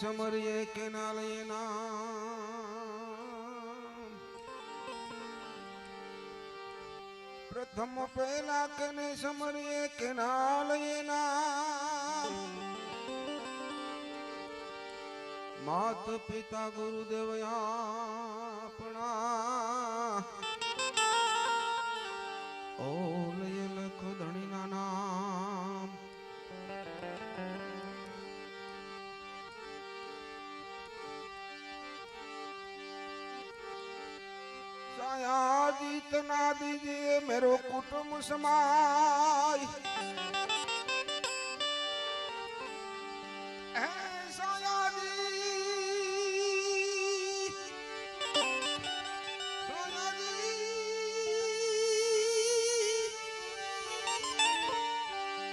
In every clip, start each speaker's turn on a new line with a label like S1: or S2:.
S1: સમરીએ canal એના પ્રથમ પહેલા કને સમરીએ કેનાલ એના માત પિતા ગુરુદેવ साया जीतना दीजिए मेरो कुटुंब समाज है साया जी साया जी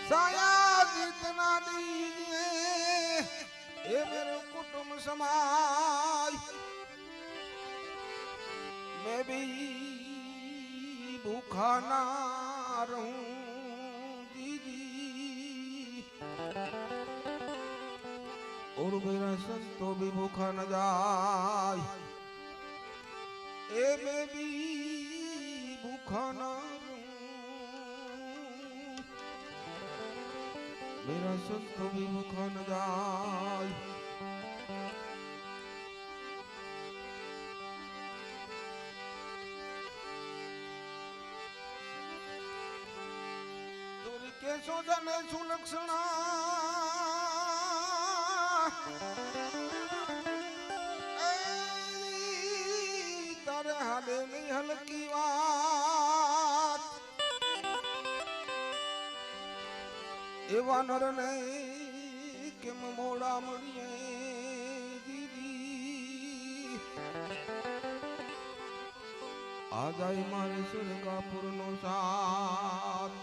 S1: साया जीतना दीजिए ये मेरो कुटुंब समाज मैं भी ભૂખાના રહું દીદી. ઓર મેરા સંતો ભી ભૂખા ન જાય. એ બેબી ભૂખા ના મેરા સંતો ભી ભૂખા ન જાય. કેશોદન સુલક્ષણા તારે હાલે નહીં હલકી વાત એવા નર નહીં કેમ મોડા મળીએ દીદી આ જાય મારે સુરગાપુર નો સાથ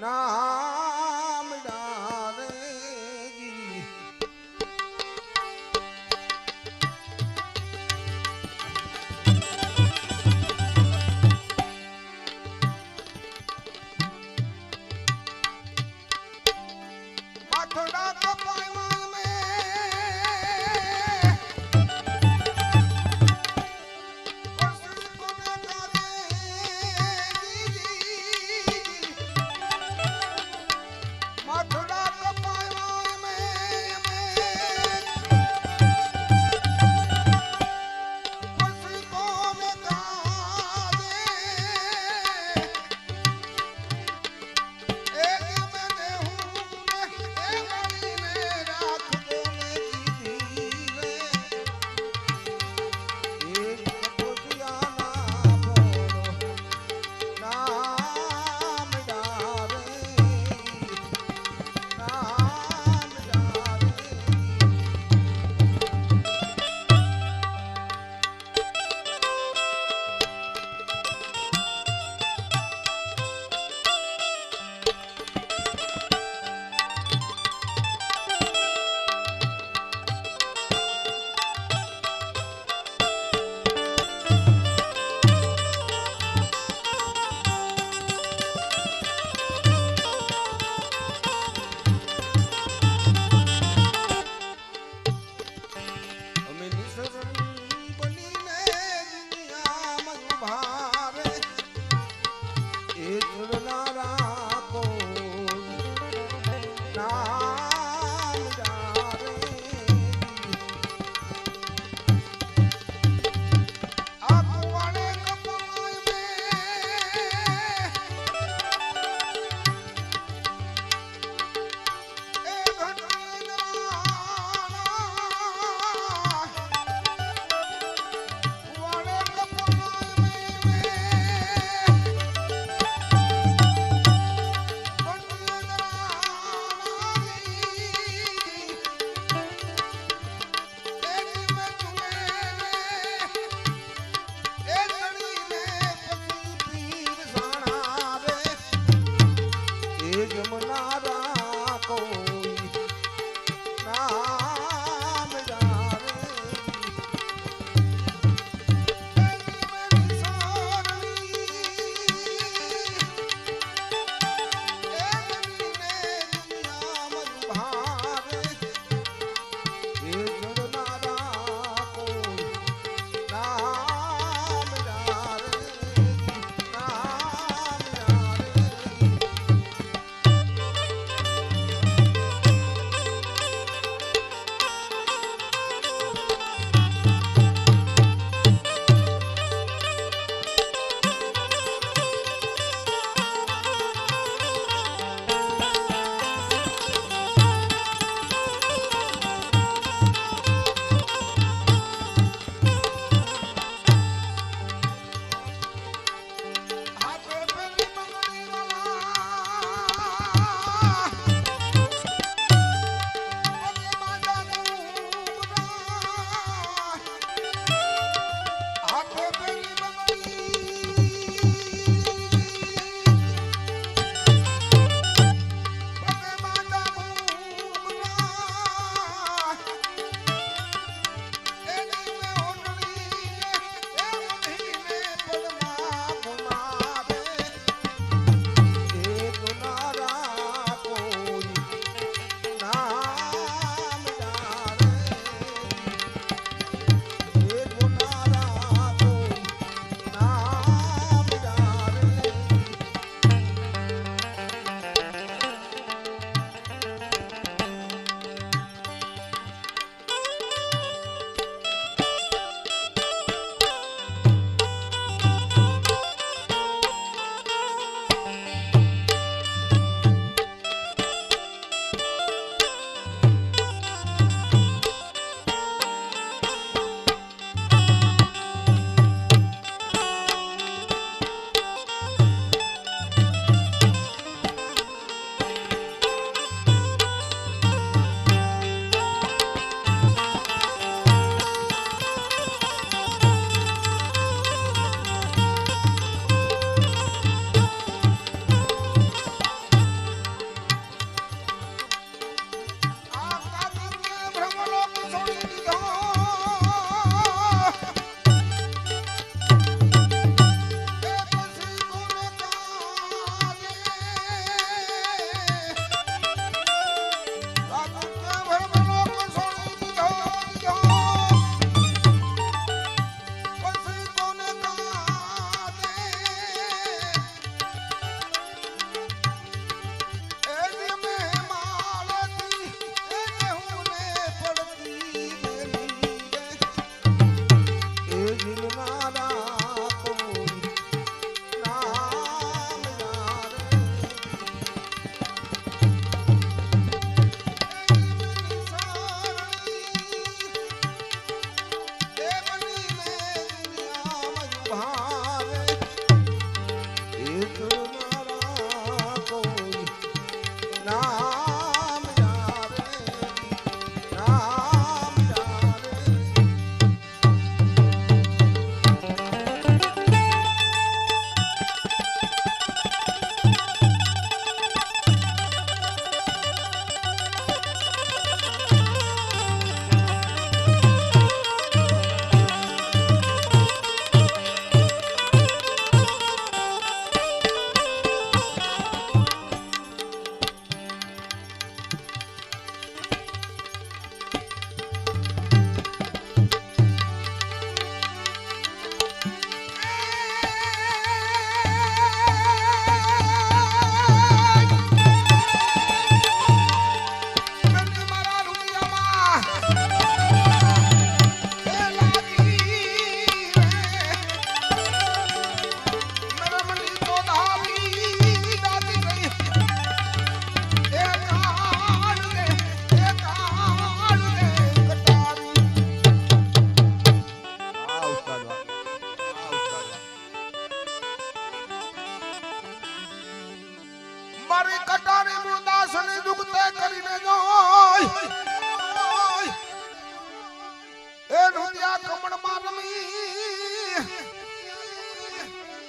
S1: નામ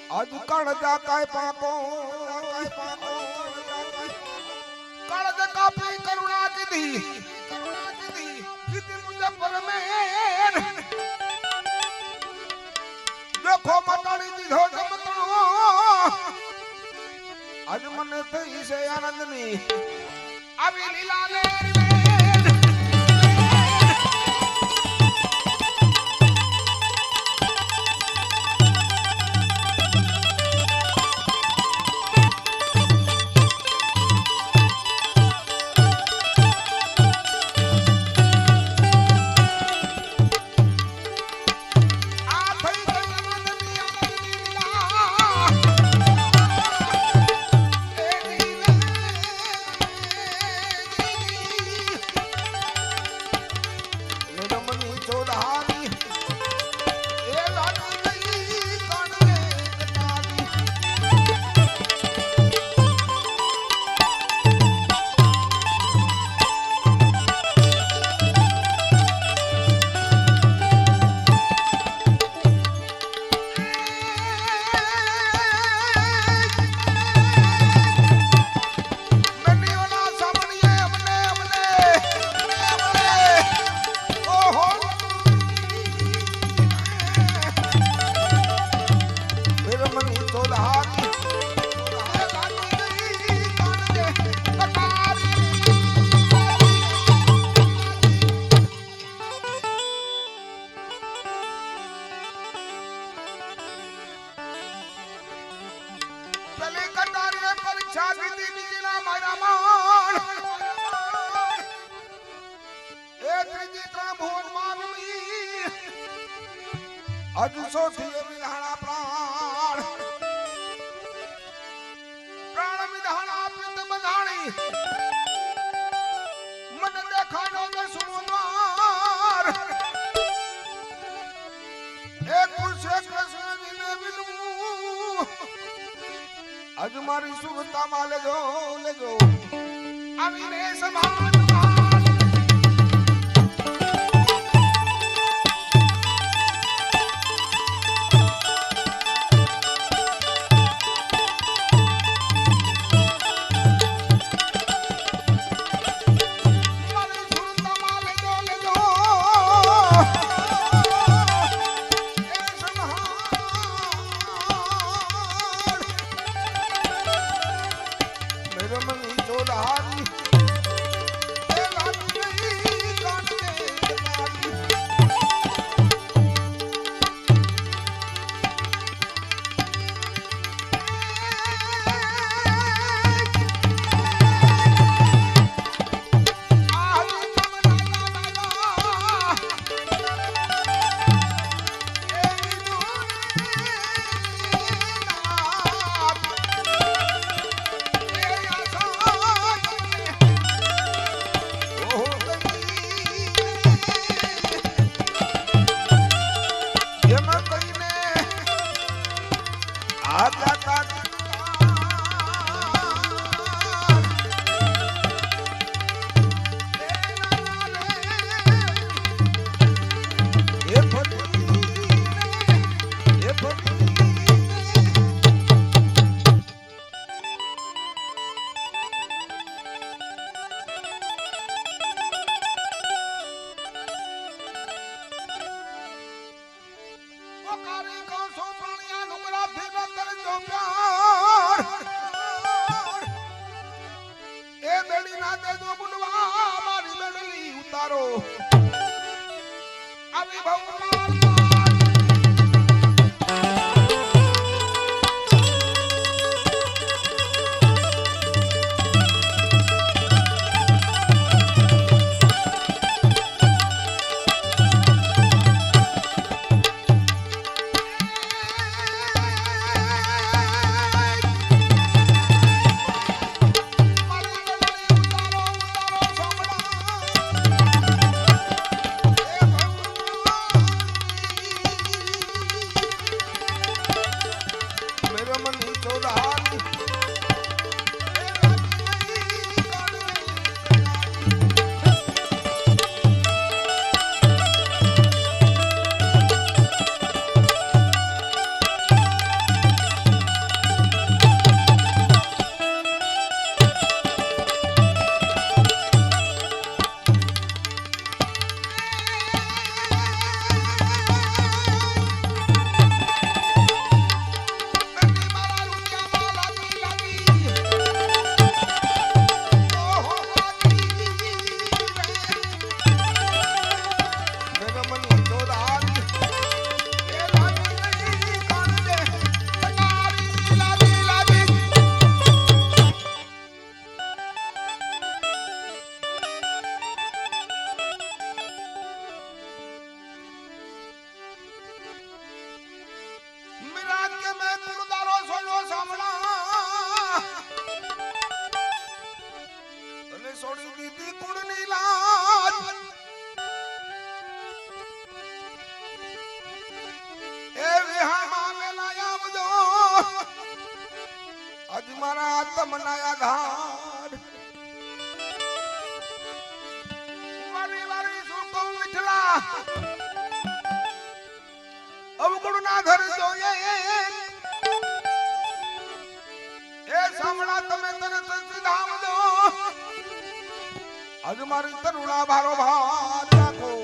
S1: આજ કણ જા કાય પાપો કાપી કરુણા કીધી કરુણા કીધી કીધી મુજબ પરમેન દેખો મટાડી દીધો જમતણો આજ મને થઈ છે આનંદની. આવી લીલા લેર. હજુ સોથી વિધાણા પ્રાણ પ્રાણ વિધાણા પિત બંધાણી મન દેખાડો દસમો દ્વાર એક પુરુષે કૃષ્ણજીને વિનવું આજ મારી સુગતામાં લેજો લેજો. આવીને સમાન અજ મારી તરુણા ભારો ભાર રાખો.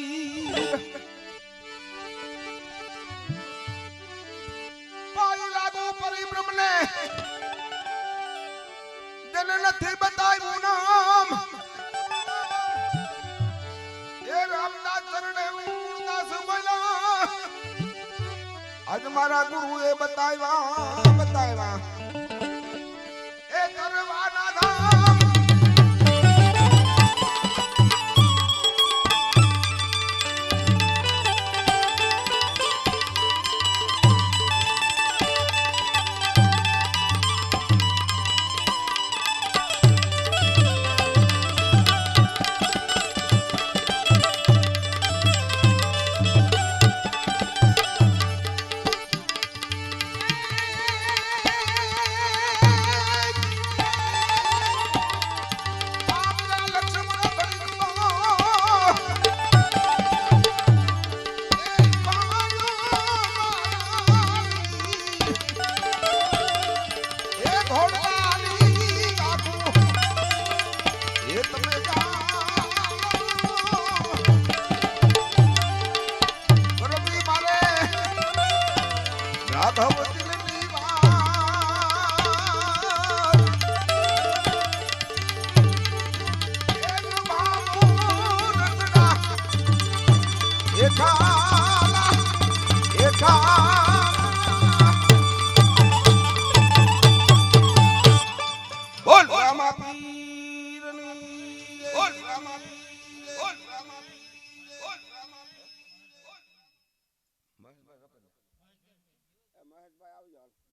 S1: આવી પાયું લાગુ પરિબ્રહ્મને જેને નથી બતાવ્યું નામ. એ રામના ચરણે મૂળદાસ બોલા આજ મારા ગુરુએ બતાવ્યા બતાવ્યા.